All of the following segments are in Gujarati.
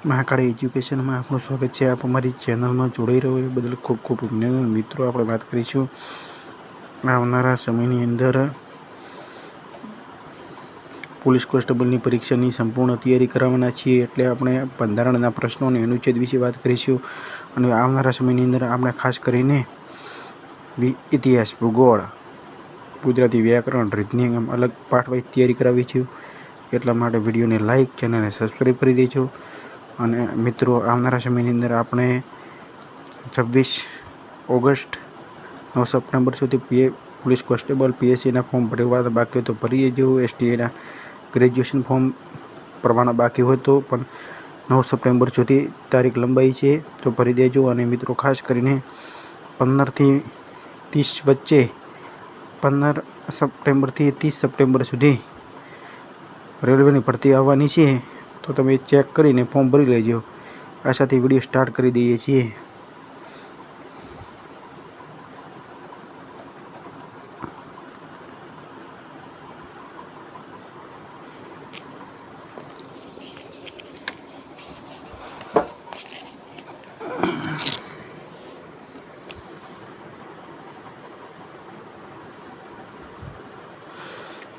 મહાકાળી એજ્યુકેશનમાં આપનું સ્વાગત છે. આપ અમારી ચેનલમાં જોડાઈ રહ્યો એ બદલ ખૂબ ખૂબ અભિનંદન. મિત્રો, આપણે વાત કરીશું આવનારા સમયની અંદર પોલીસ કોન્સ્ટેબલની પરીક્ષાની સંપૂર્ણ તૈયારી કરાવવાના છીએ. એટલે આપણે બંધારણના પ્રશ્નો અને અનુચ્છેદ વિશે વાત કરીશું. અને આવનારા સમયની અંદર આપણે ખાસ કરીને ઇતિહાસ, ભૂગોળ ગુજરાતી વ્યાકરણ રીતની અલગ પાઠ તૈયારી કરાવી છું. એટલા માટે વિડીયોને લાઇક, ચેનલને સબસ્ક્રાઈબ કરી દેજો. અને મિત્રો, આવનારા સમયની અંદર આપણે છવ્વીસ ઓગસ્ટ નવ સપ્ટેમ્બર સુધી પીએ, પોલીસ કોન્સ્ટેબલ, પીએસસીના ફોર્મ ભરવા બાકી હોય તો ભરીએ જેવું એસટીએના ગ્રેજ્યુએશન ફોર્મ ભરવાના બાકી હોય તો પણ નવ સપ્ટેમ્બર સુધી તારીખ લંબાઈ છે, તો ભરી દેજો. અને મિત્રો, ખાસ કરીને પંદરથી ત્રીસ વચ્ચે, પંદર સપ્ટેમ્બરથી ત્રીસ સપ્ટેમ્બર સુધી રેલવેની ભરતી આવવાની છે. તો તમે ચેક કરીને ફોર્મ ભરી લેજો. આ સાથે વીડિયો સ્ટાર્ટ કરી દઈએ છીએ.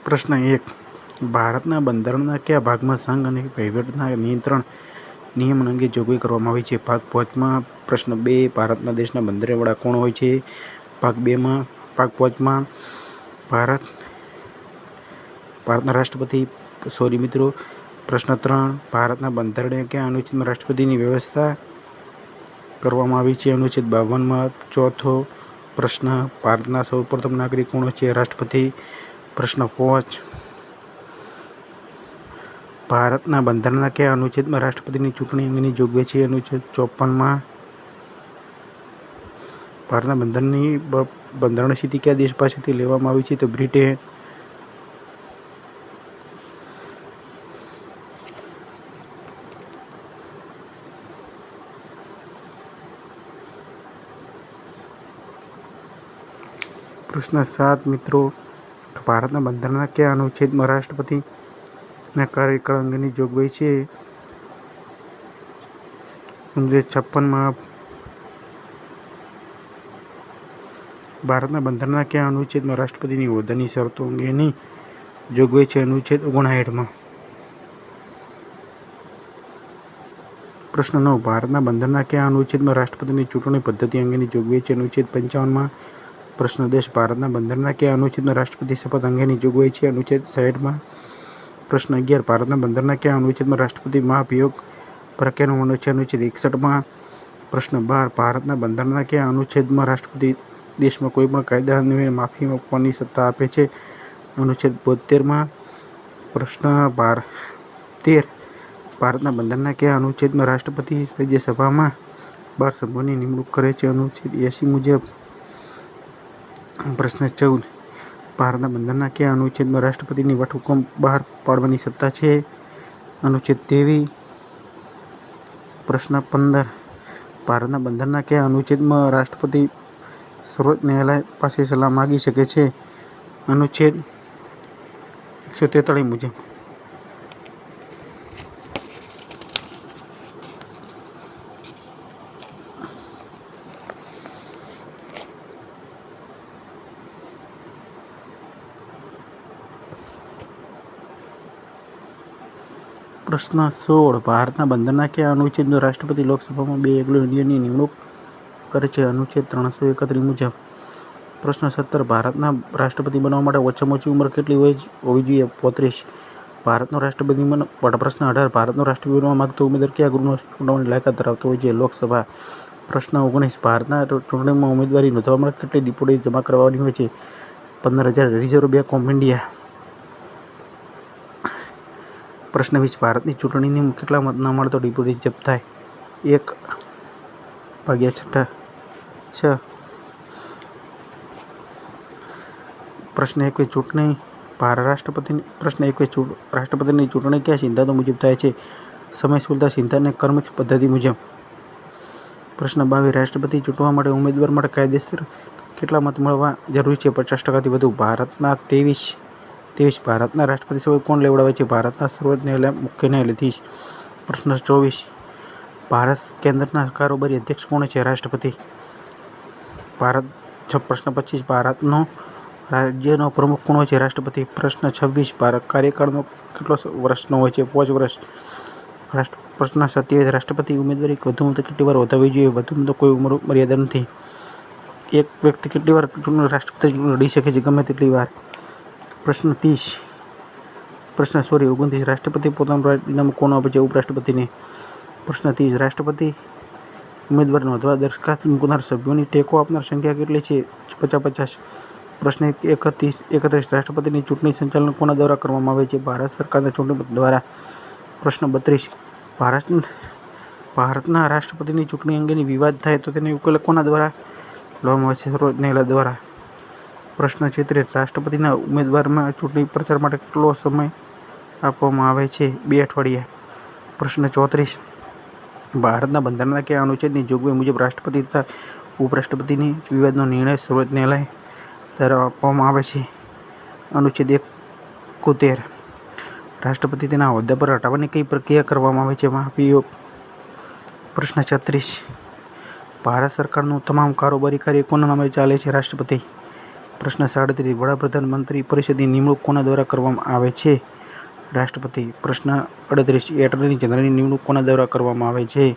પ્રશ્ન એક. ભારતના બંધારણના કયા ભાગમાં સંઘ અને વહીવટના નિયંત્રણ નિયમન અંગે જોગવાઈ કરવામાં આવી છે? ભાગ પાંચમાં પ્રશ્ન બે, ભારતના દેશના બંધારણ વડા કોણ હોય છે? ભાગ બેમાં, ભાગ પાંચમાં, ભારત, ભારતના રાષ્ટ્રપતિ, સોરી મિત્રો, પ્રશ્ન ત્રણ, ભારતના બંધારણીય કયા અનુચ્છેદમાં રાષ્ટ્રપતિની વ્યવસ્થા કરવામાં આવી છે? અનુચ્છેદ બાવનમાં ચોથો પ્રશ્ન, ભારતના સૌપ્રથમ નાગરિક કોણ છે? રાષ્ટ્રપતિ, પ્રશ્ન પાંચ ભારતના બંધારણના કયા અનુચ્છેદમાં રાષ્ટ્રપતિની ચૂંટણી અંગેની જોગવાઈ છે? અનુચ્છેદ ચોપનમાં ભારતના બંધારણની બંધારણ સ્થિતિ કયા દેશ પાસેથી લેવામાં આવી છે? તો બ્રિટેન પ્રશ્ન સાત મિત્રો ભારતના બંધારણના કયા અનુચ્છેદમાં રાષ્ટ્રપતિના કાર્યકાળ અંગેની જોગવાઈ છે. અનુચ્છેદ છપ્પનમાં ભારતના બંધારણના કયા અનુચ્છેદમાં રાષ્ટ્રપતિની હોદ્દાની શરતો અંગેની જોગવાઈ છે અનુચ્છેદ ઓગણસાઠમાં? પ્રશ્ન નવ. ભારતના બંધારણના કયા અનુચ્છેદમાં રાષ્ટ્રપતિની ચૂંટણી પદ્ધતિ અંગેની જોગવાઈ છે અનુચ્છેદ પંચાવનમાં? પ્રશ્ન દસ ભારતના બંધારણના કયા અનુચ્છેદમાં રાષ્ટ્રપતિ શપથ અંગેની જોગવાઈ છે અનુચ્છેદ સાઠમાં પ્રશ્ન અગિયાર. ભારતના બંધારણના કયા અનુચ્છેદમાં રાષ્ટ્રપતિ મહાભિયોગ પ્રક્રિયાનો વર્ણન છે અનુચ્છેદ એકસઠમાં પ્રશ્ન બાર. ભારતના બંધારણના કયા અનુચ્છેદમાં રાષ્ટ્રપતિ દેશમાં કોઈપણ કાયદા અન્વયે માફી આપવાની સત્તા આપે છે? અનુચ્છેદ બોતેરમાં પ્રશ્ન બાર. તેર. ભારતના બંધારણના કયા અનુચ્છેદમાં રાષ્ટ્રપતિ રાજ્યસભામાં બાર સભ્યોની નિમણૂક કરે છે? અનુચ્છેદ એસી મુજબ પ્રશ્ન ચૌદ. ભારતના બંધારણના કયા અનુચ્છેદમાં રાષ્ટ્રપતિની વટહુકમ બહાર પાડવાની સત્તા છે? અનુચ્છેદ તેવી પ્રશ્ન પંદર. ભારતના બંધારણના કયા અનુચ્છેદમાં રાષ્ટ્રપતિ સર્વોચ્ચ ન્યાયાલય પાસે સલાહ માગી શકે છે? અનુચ્છેદ એકસો તેતાળીસ મુજબ. પ્રશ્ન સોળ. ભારતના બંધારણના કયા અનુચ્છેદનો રાષ્ટ્રપતિ લોકસભામાં બે એંગ્લો ઇન્ડિયનની નિમણૂક કરે છે. અનુચ્છેદ ત્રણસો એકત્રીસ મુજબ પ્રશ્ન સત્તર. ભારતના રાષ્ટ્રપતિ બનવા માટે ઓછામાં ઓછી ઉંમર કેટલી હોય હોવી જોઈએ? પોત્રીસ. ભારતનો રાષ્ટ્રપતિ પ્રશ્ન અઢાર. ભારતનો રાષ્ટ્રપતિ બનવા માગતો ઉમેદવાર કયા ગૃહનો ચૂંટવાની લાયકાત ધરાવતો હોય છે? લોકસભા પ્રશ્ન ઓગણીસ. ભારતના ચૂંટણીમાં ઉમેદવારી નોંધવા માટે કેટલી ડિપોઝિટ જમા કરવાની હોય છે? પંદર હજાર. રિઝર્વ બેંક ઓફ ઇન્ડિયા પ્રશ્ન વીસ, ભારતની ચૂંટણીની કેટલા મત ન મળતો ડિપોઝિટ જપ્ત થાય? એક ભાગ્યા છઠ્ઠા છ. પ્રશ્ન એકવીસ, ચૂંટણી ભારત રાષ્ટ્રપતિની, પ્રશ્ન એકવીસ રાષ્ટ્રપતિની ચૂંટણી કયા સિદ્ધાંતો મુજબ થાય છે? સમય સુલતા સિદ્ધાંતને અને કર્મક પદ્ધતિ મુજબ. પ્રશ્ન બાવીસ, રાષ્ટ્રપતિ ચૂંટવા માટે ઉમેદવાર માટે કાયદેસર કેટલા મત મળવા જરૂરી છે? પચાસ ટકાથી વધુ. ભારતના ત્રેવીસ ત્રેવીસ ભારતના રાષ્ટ્રપતિ શપથ કોણ લેવડાવે છે? ભારતના સર્વોચ્ચ ન્યાયાલય મુખ્ય ન્યાયાધીશ. પ્રશ્ન ચોવીસ. ભારત કેન્દ્રના કારોબારી અધ્યક્ષ કોણ છે? રાષ્ટ્રપતિ. ભારત પ્રશ્ન પચીસ. ભારતનો રાજ્યનો પ્રમુખ કોણ હોય છે? રાષ્ટ્રપતિ. પ્રશ્ન છવ્વીસ. ભારત કાર્યકાળનો કેટલો વર્ષનો હોય છે? પાંચ વર્ષ. રાષ્ટ્ર, પ્રશ્ન સત્યાવીસ. રાષ્ટ્રપતિ ઉમેદવારી વધુમાં વધુ કેટલી વાર વધારવી જોઈએ? વધુમાં તો કોઈ ઉંમર, મર્યાદા નથી. એક વ્યક્તિ કેટલી વાર રાષ્ટ્રપતિ લડી શકે છે? ગમે તેટલી વાર. પ્રશ્ન ત્રીસ. પ્રશ્ન સોરી ઓગણત્રીસ. રાષ્ટ્રપતિ પોતાનું રાજીનામું કોણ આપે છે? ઉપરાષ્ટ્રપતિને પ્રશ્ન ત્રીસ. રાષ્ટ્રપતિ ઉમેદવારનો વધવા દરખાસ્ત મૂકનાર સભ્યોની ટેકો આપનાર સંખ્યા કેટલી છે? પચાસ પચાસ પ્રશ્ન એકત્રીસ એકત્રીસ. રાષ્ટ્રપતિની ચૂંટણી સંચાલન કોના દ્વારા કરવામાં આવે છે? ભારત સરકારના ચૂંટણી દ્વારા. પ્રશ્ન બત્રીસ. ભારત ભારતના રાષ્ટ્રપતિની ચૂંટણી અંગેની વિવાદ થાય તો તેને ઉકેલ કોના દ્વારા લેવામાં આવે છે? સર્વોચ્ચ ન્યાયાલય દ્વારા. પ્રશ્ન છેત્રીસ રાષ્ટ્રપતિના ઉમેદવારમાં ચૂંટણી પ્રચાર માટે કેટલો સમય આપવામાં આવે છે બે અઠવાડિયા? પ્રશ્ન ચોત્રીસ. ભારતના બંધારણના કયા અનુચ્છેદની જોગવાઈ મુજબ રાષ્ટ્રપતિ તથા ઉપરાષ્ટ્રપતિની વિવાદનો નિર્ણય સર્વોચ્ચ ન્યાયાલય દ્વારા આપવામાં આવે છે? અનુચ્છેદ એકોતેર. રાષ્ટ્રપતિ તેના હોદ્દા પર હટાવવાની કઈ પ્રક્રિયા કરવામાં આવે છે? મહાભિયોગ. પ્રશ્ન છત્રીસ. ભારત સરકારનું તમામ કારોબારી કાર્ય કોના નામે ચાલે છે? રાષ્ટ્રપતિ. પ્રશ્ન સાડત્રીસ. વડાપ્રધાન મંત્રી પરિષદની નિમણૂક કોના દ્વારા કરવામાં આવે છે? રાષ્ટ્રપતિ, પ્રશ્ન અડત્રીસ. એટર્ની જનરલની નિમણૂક કોના દ્વારા કરવામાં આવે છે?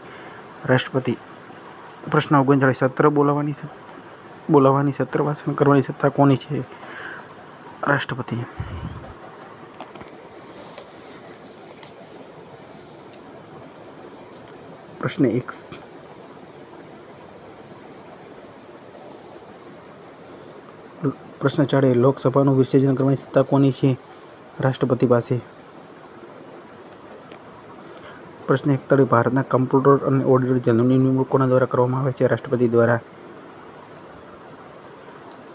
રાષ્ટ્રપતિ, પ્રશ્ન ઓગણચાળીસ. સત્ર બોલાવવાની બોલાવવાની સત્ર ભાષણ કરવાની સત્તા કોની છે? રાષ્ટ્રપતિ. પ્રશ્ન એક. પ્રશ્ન ચાળે લોકસભાનું વિસર્જન કરવાની સત્તા કોની છે? રાષ્ટ્રપતિ પાસે. પ્રશ્ન એકતાળીસ ભારતના કમ્પ્યુટર અને ઓડિટર જનરલની નિમણૂક કોના દ્વારા કરવામાં આવે છે રાષ્ટ્રપતિ દ્વારા.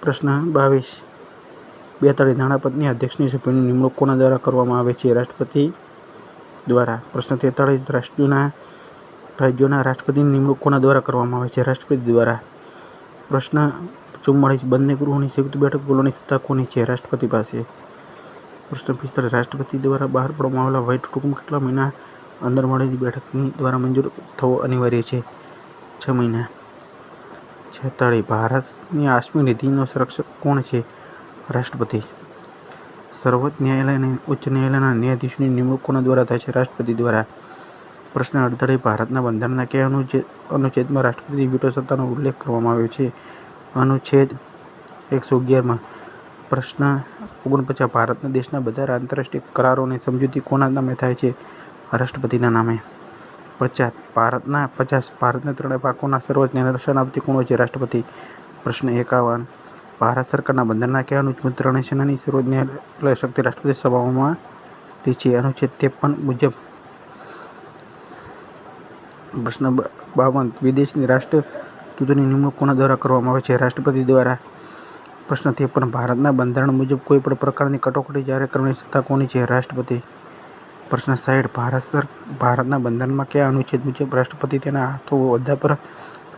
પ્રશ્ન બાવીસ. બેતાળીસ નાણાપતની અધ્યક્ષની સભ્યની નિમણૂક કોના દ્વારા કરવામાં આવે છે રાષ્ટ્રપતિ દ્વારા. પ્રશ્ન તેતાળીસ. રાષ્ટ્રના રાજ્યોના રાષ્ટ્રપતિની નિમણૂક કોના દ્વારા કરવામાં આવે છે રાષ્ટ્રપતિ દ્વારા. પ્રશ્ન ચુમ્માળીસ બંને ગૃહોની સંયુક્ત બેઠક બોલવાની સત્તા કોની છે. રાષ્ટ્રપતિ પાસે પ્રશ્ન પિસ્તાળીસ રાષ્ટ્રપતિ દ્વારા બહાર પાડવામાં આવેલા વ્હાઇટ હુકમ કેટલા મહિના અંદર મળેલી બેઠકની દ્વારા મંજૂર થવો અનિવાર્ય છે? છ મહિના. છેતાળીસ. ભારતની આશ્મી નિધિનો સંરક્ષક કોણ છે? રાષ્ટ્રપતિ. સર્વોચ્ચ ન્યાયાલય અને ઉચ્ચ ન્યાયાલયના ન્યાયાધીશોની નિમણૂક કોના દ્વારા થાય છે રાષ્ટ્રપતિ દ્વારા. પ્રશ્ન અડતાળીસ. ભારતના બંધારણના કયા અનુચ્છેદ અનુચ્છેદમાં રાષ્ટ્રપતિ વિટો સત્તાનો ઉલ્લેખ કરવામાં આવ્યો છે? અનુચ્છેદ એકસો અગિયારમાં. પ્રશ્ન ઓગણપચાસ. ભારતના દેશના બધા આંતરરાષ્ટ્રીય કરારો અને સમજૂતી કોના નામે થાય છે? રાષ્ટ્રપતિના નામે. પચાસ. ભારતના પચાસ. ભારતના ત્રણેય પાકોના સર્વોચ્ચ નિદર્શન આપતી કોણ છે? રાષ્ટ્રપતિ. પ્રશ્ન એકાવન. ભારત સરકારના બંધારણના કયા અનુચ્છેદ ત્રણેય સેનાની સર્વોચ્ચ ન્યાયાલય શક્તિ રાષ્ટ્રપતિ સભાઓમાં છે. અનુચ્છેદ ત્રેપન મુજબ. પ્રશ્ન બાવન. વિદેશની રાષ્ટ્રદૂતોની નિમણૂક કોના દ્વારા કરવામાં આવે છે. રાષ્ટ્રપતિ દ્વારા પ્રશ્ન ત્રેપન ભારતના બંધારણ મુજબ કોઈ પણ પ્રકારની કટોકટી જાહેર કરવાની સત્તા કોની છે? રાષ્ટ્રપતિ પ્રશ્ન સાઈડ ભારત સર, ભારતના બંધારણમાં કયા અનુચ્છેદ મુજબ રાષ્ટ્રપતિ તેના હાથો હોદ્દા પર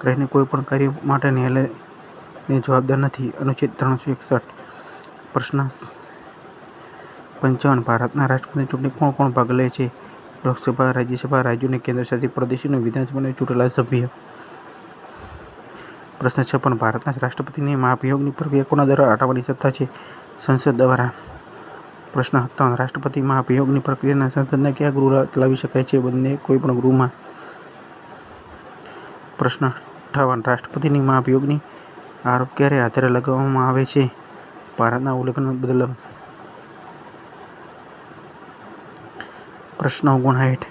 રહીને કોઈ પણ કાર્ય માટે ન્યાયાલયને જવાબદાર નથી? અનુચ્છેદ ત્રણસો એકસઠ. પ્રશ્ન પંચાવન, ભારતના રાષ્ટ્રપતિની ચૂંટણી કોણ કોણ ભાગ લે છે? લોકસભા, રાજ્યસભા રાજ્યો અને કેન્દ્રશાસિત પ્રદેશોની વિધાનસભાને ચૂંટેલા સભ્ય પ્રશ્ન છે, પણ ભારતના રાષ્ટ્રપતિની મહાભિયોગની પ્રક્રિયા કોના દ્વારા હટાવવાની સત્તા છે? સંસદ દ્વારા પ્રશ્ન હતા રાષ્ટ્રપતિ મહાભિયોગની પ્રક્રિયાના સંસદના કયા ગૃહ લાવી શકાય છે? બંને કોઈ પણ ગૃહમાં. પ્રશ્ન અઠાવન, રાષ્ટ્રપતિની મહાભિયોગની આરોપ ક્યારે આધારે લગાવવામાં આવે છે? ભારતના ઉલ્લેખન બદલ પ્રશ્ન ઓગણસાઠ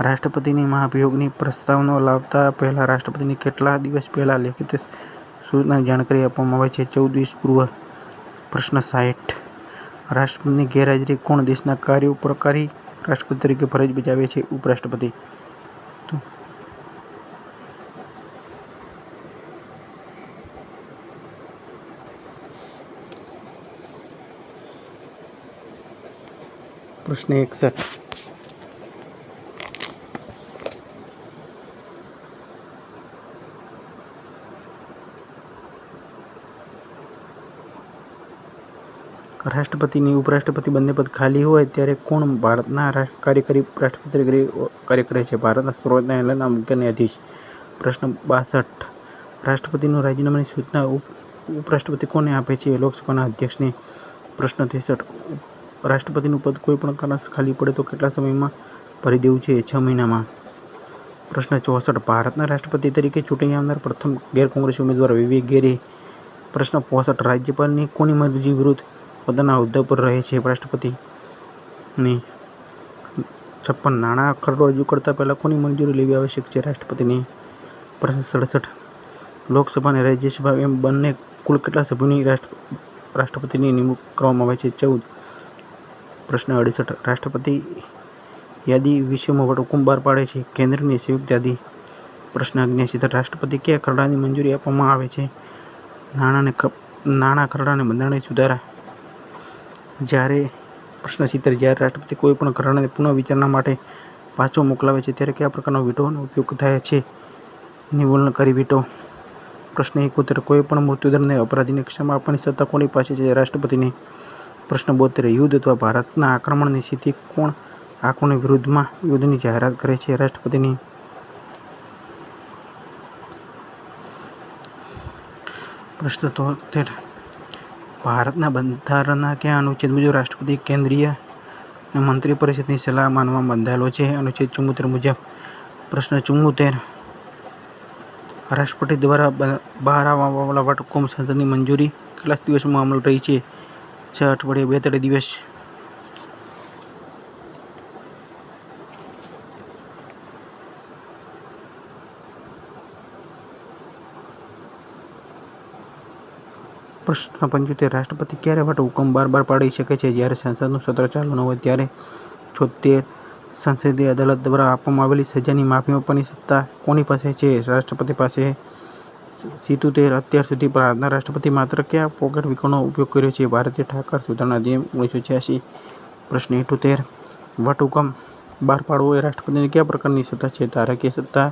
રાષ્ટ્રપતિની મહાભિયોગની પ્રસ્તાવનો લાવતા પહેલા રાષ્ટ્રપતિને કેટલા દિવસ પહેલા લેખિત સૂચના જાણકારી આપવામાં આવે છે? ચૌદ દિવસ પૂર્વ પ્રશ્ન સાઠ. રાષ્ટ્રપતિની ગેરહાજરી કોણ દેશના કાર્યો પ્રકારી રાષ્ટ્રપતિ તરીકે ફરજ બજાવે છે? ઉપરાષ્ટ્રપતિ. પ્રશ્ન એકસઠ. રાષ્ટ્રપતિની ઉપરાષ્ટ્રપતિ બંને પદ ખાલી હોય ત્યારે કોણ ભારતના કાર્યકારી રાષ્ટ્રપતિ કાર્ય કરે છે? ભારતના સર્વોચ્ચ ન્યાયાલયના મુખ્ય ન્યાયાધીશ. પ્રશ્ન બાસઠ. રાષ્ટ્રપતિનું રાજીનામાની સૂચના ઉપ- ઉપરાષ્ટ્રપતિ કોને આપે છે? લોકસભાના અધ્યક્ષને પ્રશ્ન ત્રેસઠ. રાષ્ટ્રપતિનું પદ કોઈ પણ કારણસર ખાલી પડે તો કેટલા સમયમાં ભરી દેવું છે? છ મહિનામાં. પ્રશ્ન ચોસઠ. ભારતના રાષ્ટ્રપતિ તરીકે ચૂંટણી આવનાર પ્રથમ ગેર કોંગ્રેસી ઉમેદવાર વિવેક ગેરી પ્રશ્ન પોસઠ. રાજ્યપાલની કોની મરજી વિરુદ્ધ પોતાના હોદ્દા પર રહે છે રાષ્ટ્રપતિની છપ્પન નાણાં ખરડો રજૂ કરતા પહેલાં કોની મંજૂરી લેવી આવશ્યક છે રાષ્ટ્રપતિની? પ્રશ્ન સડસઠ. લોકસભા અને રાજ્યસભા એમ બંને કુલ કેટલા સભ્યોની રાષ્ટ્ર, રાષ્ટ્રપતિની નિમણૂક કરવામાં આવે છે? ચૌદ. પ્રશ્ન અડસઠ. રાષ્ટ્રપતિ યાદી વિશ્વમાં વટહુકમ બહાર પાડે છે. કેન્દ્રની સંયુક્ત યાદી. પ્રશ્ન અગ્નિયાસી રાષ્ટ્રપતિ કયા ખરડાની મંજૂરી આપવામાં આવે છે? નાણાંને નાણાં ખરડાને બંધારણીય સુધારા. જ્યારે પ્રશ્ન સિત્તેર જ્યારે રાષ્ટ્રપતિ કોઈ પણ ખરડાને પુનઃ વિચારણા માટે પાછો મોકલાવે છે, ત્યારે કયા પ્રકારનો વીટોનો ઉપયોગ થાય છે? નિવલનકારી વીટો પ્રશ્ન એકોતેર કોઈ પણ મૃત્યુદંડને અપરાધીને ક્ષમા આપવાની સત્તા કોની પાસે છે? રાષ્ટ્રપતિની પ્રશ્ન બોતેર, યુદ્ધ અથવા ભારતના આક્રમણની સ્થિતિ કોણ આંખોની વિરુદ્ધમાં યુદ્ધની જાહેરાત કરે છે? રાષ્ટ્રપતિની પ્રશ્ન તોતેર ભારતના બંધારણના કયા અનુચ્છેદ? મુજબ રાષ્ટ્રપતિ કેન્દ્રીય અને મંત્રી પરિષદની સલાહ માનવામાં બંધાયેલો છે. અનુચ્છેદ ચુમ્મોતેર મુજબ પ્રશ્ન ચુમ્મોતેર રાષ્ટ્રપતિ દ્વારા બહાર આવવાવાળા વટહુકમ સંસદની મંજૂરી કેટલા દિવસમાં અમલ રહી છે. છ અઠવાડિયે બે ત્રણ દિવસ પ્રશ્ન પંચોતેર. રાષ્ટ્રપતિ ક્યારે વટહુકમ બાર બાર પાડી શકે છે? જ્યારે સંસદનું સત્ર ચાલુ ન હોય, ત્યારે છોતેર સંસદીય અદાલત દ્વારા આપવામાં આવેલી સજાની માફી આપવાની સત્તા કોની પાસે છે? રાષ્ટ્રપતિ પાસે સિત્તોતેર અત્યાર સુધી ભારતના રાષ્ટ્રપતિ માત્ર કયા પોકેટ વિકલ્પનો ઉપયોગ કર્યો છે? ભારતીય ઠાકર સુધારણા અધિનિયમ ઓગણીસો છ્યાસી, પ્રશ્ન ઇઠોતેર વટહુકમ બહાર પાડવો એ રાષ્ટ્રપતિની કયા પ્રકારની સત્તા છે? ધારાકીય સત્તા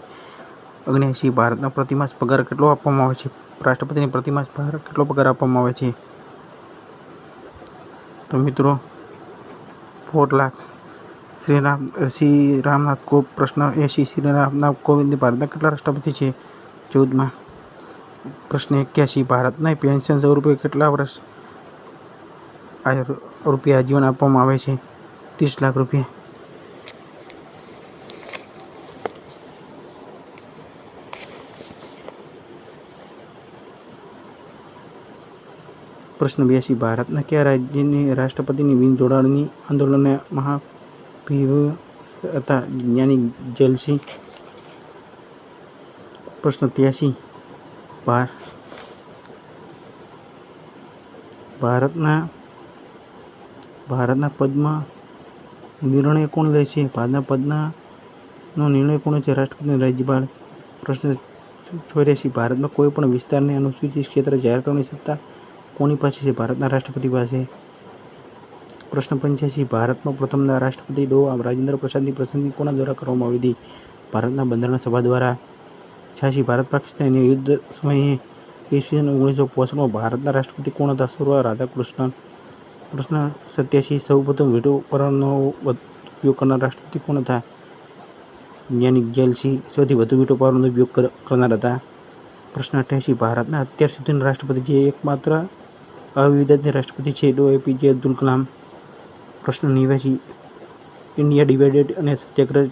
અગ્નેયસી ભારતના પ્રતિમાસ પગાર કેટલો આપવામાં આવે છે? રાષ્ટ્રપતિની પ્રતિમાસ પગાર કેટલો પગાર આપવામાં આવે છે? તો મિત્રો, ફોર લાખ. શ્રી રામ, શ્રી રામનાથ કો પ્રશ્ન એસી શ્રી રામનાથ કોવિંદ ભારતના કેટલા રાષ્ટ્રપતિ છે? ચૌદમાં. પ્રશ્ન એક્યાસી ભારતના પેન્શન રૂપિયા કેટલા વર્ષ રૂપિયા જીવન આપવામાં આવે છે? ત્રીસ લાખ રૂપિયા. પ્રશ્ન બ્યાસી ભારતના કયા રાજ્યની રાષ્ટ્રપતિની બિન જોડાણની આંદોલનને મહાભિવ હતા જ્ઞાની જેલસી? પ્રશ્ન ત્યાસી. ભાર, ભારતના ભારતના પદમાં નિર્ણય કોણ લે છે? ભારતના પદના નો નિર્ણય કોણ છે? રાષ્ટ્રપતિ રાજ્યપાલ. પ્રશ્ન ચોર્યાસી. ભારતમાં કોઈ પણ વિસ્તારને અનુસૂચિત ક્ષેત્ર જાહેર કરવાની સત્તા કોની પાસે છે? ભારતના રાષ્ટ્રપતિ પાસે. પ્રશ્ન પંચ્યાસી ભારતમાં પ્રથમના રાષ્ટ્રપતિ ડો. રાજેન્દ્ર પ્રસાદની પસંદગી કોના દ્વારા કરવામાં આવી હતી? ભારતના બંધારણ સભા દ્વારા. છ્યાસી ભારત પાકિસ્તાન યુદ્ધ સમયે ઈસવીસન ઓગણીસો પોસઠમાં ભારતના રાષ્ટ્રપતિ કોણ હતા? સર્વ રાધાકૃષ્ણન. પ્રશ્ન સત્યાસી સૌપ્રથમ વેટો પરનો ઉપયોગ કરનાર રાષ્ટ્રપતિ કોણ હતા? જ્ઞાનિક જેલસી સૌથી વધુ વીટો પાવરનો ઉપયોગ કરનાર હતા. પ્રશ્ન અઠ્યાસી. ભારતના અત્યાર સુધીના રાષ્ટ્રપતિ જે એકમાત્ર અવિવાદિત રાષ્ટ્રપતિ છે. ડો એપીજે અબ્દુલ કલામ પ્રશ્ન નિવાસી ઇન્ડિયા ડિવાઇડેડ અને સત્યાગ્રહ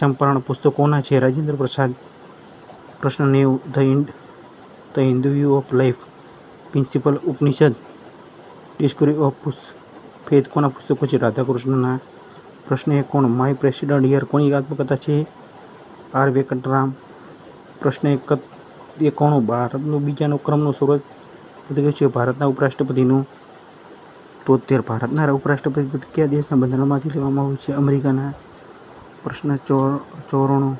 ચંપારણ પુસ્તકો કોના છે? રાજેન્દ્ર પ્રસાદ પ્રશ્ન નેવું, the ઇન્ડ the Hindu view of life, principal Upanishad, discovery of faith કોના પુસ્તકો છે? રાધાકૃષ્ણના પ્રશ્ન એકોણ માય પ્રેસિડન્ટ યર કોની આત્મકથા છે? આર. વેંકટરામ પ્રશ્ન એક એકોણું ભારતનું બીજાનો ક્રમનો સર્વોચ્ચ પદ કયું છે, ભારતના ઉપરાષ્ટ્રપતિનું તોતેર ભારતના ઉપરાષ્ટ્રપતિ કયા દેશના બંધારણમાંથી લેવામાં આવ્યું છે? અમેરિકાના પ્રશ્ન ચોર, ચોરાણું.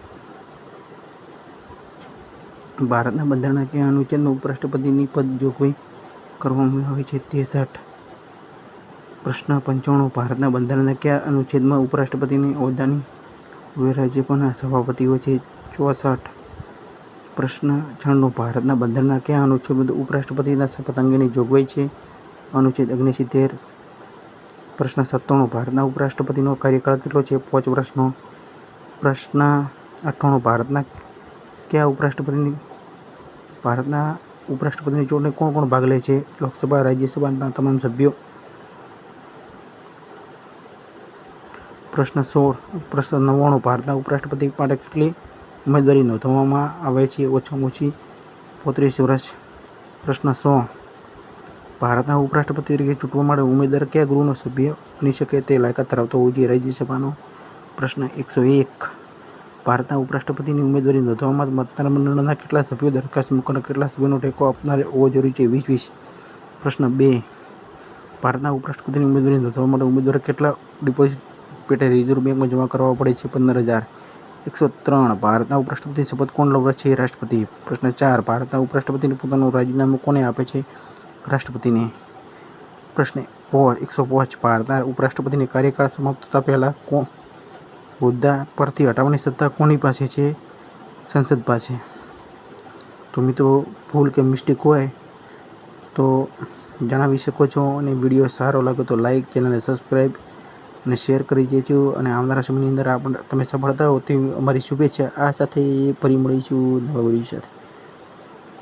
ભારતના બંધારણના કયા અનુચ્છેદમાં ઉપરાષ્ટ્રપતિની પદ જોગવાઈ કરવામાં આવી છે ત્રેસઠ પ્રશ્ન પંચાણું. ભારતના બંધારણના કયા અનુચ્છેદમાં ઉપરાષ્ટ્રપતિની હોદ્દાની રાજ્યપાલના સભાપતિઓ છે? ચોસઠ. પ્રશ્ન છણનું ભારતના બંધારણના કયા અનુચ્છેદ ઉપરાષ્ટ્રપતિના શપથ અંગેની જોગવાઈ છે? અનુચ્છેદ અગ્નિસિત્તેર પ્રશ્ન સત્તાણું, ભારતના ઉપરાષ્ટ્રપતિનો કાર્યકાળ કેટલો છે? પાંચ વર્ષનો પ્રશ્ન અઠ્ઠાણું, ભારતના કયા ઉપરાષ્ટ્રપતિની, ભારતના ઉપરાષ્ટ્રપતિની ચૂંટણી કોણ કોણ ભાગ લે છે? લોકસભા, રાજ્યસભાના તમામ સભ્યો. પ્રશ્ન સોળ, પ્રશ્ન નવ્વાણું, ભારતના ઉપરાષ્ટ્રપતિ માટે કેટલી ઉમેદવારી નોંધવામાં આવે છે, ઓછામાં ઓછી પોત્રીસ વર્ષ પ્રશ્ન સો. ભારતના ઉપરાષ્ટ્રપતિ તરીકે ચૂંટવા માટે ઉમેદવાર કયા ગૃહનો સભ્ય બની શકે તે લાયકાત ધરાવતો હોવો જોઈએ રાજ્યસભાનો પ્રશ્ન એકસો એક. ભારતના ઉપરાષ્ટ્રપતિની ઉમેદવારી નોંધવામાં મતદાર મંડળના કેટલા સભ્યો દરખાસ્ત મૂકવાના કેટલા સભ્યોનો ટેકો આપનાર હોવો જરૂરી છે, વીસ વીસ. પ્રશ્ન બે. ભારતના ઉપરાષ્ટ્રપતિની ઉમેદવારી નોંધવા માટે ઉમેદવારે કેટલા ડિપોઝિટ પેટે રિઝર્વ બેંકમાં જમા કરવા પડે છે, પંદર હજાર? એકસો ત્રણ, ભારતના ઉપરાષ્ટ્રપતિ શપથ કોણ લવડે છે? રાષ્ટ્રપતિ. પ્રશ્ન ચાર, ભારતના ઉપરાષ્ટ્રપતિને પોતાનું રાજીનામું કોને આપે છે? રાષ્ટ્રપતિને. પ્રશ્ન પોર એકસો પાંચ, ભારતના ઉપરાષ્ટ્રપતિની કાર્યકાળ સમાપ્ત થતાં પહેલાં કોણ હોદ્દા પરથી હટાવવાની સત્તા કોની પાસે છે? સંસદ પાસે. તો મિત્રો, ભૂલ કે મિસ્ટેક હોય તો જણાવી શકો છો અને વીડિયો સારો લાગે તો લાઇક ચેનલને સબસ્ક્રાઈબ અને શેર કરી દેજો અને આવનારા સમયની અંદર આપણે, તમે સફળતા હો તેવી અમારી શુભેચ્છા આ સાથે ફરી મળીશું નવા વીડિયો સાથે.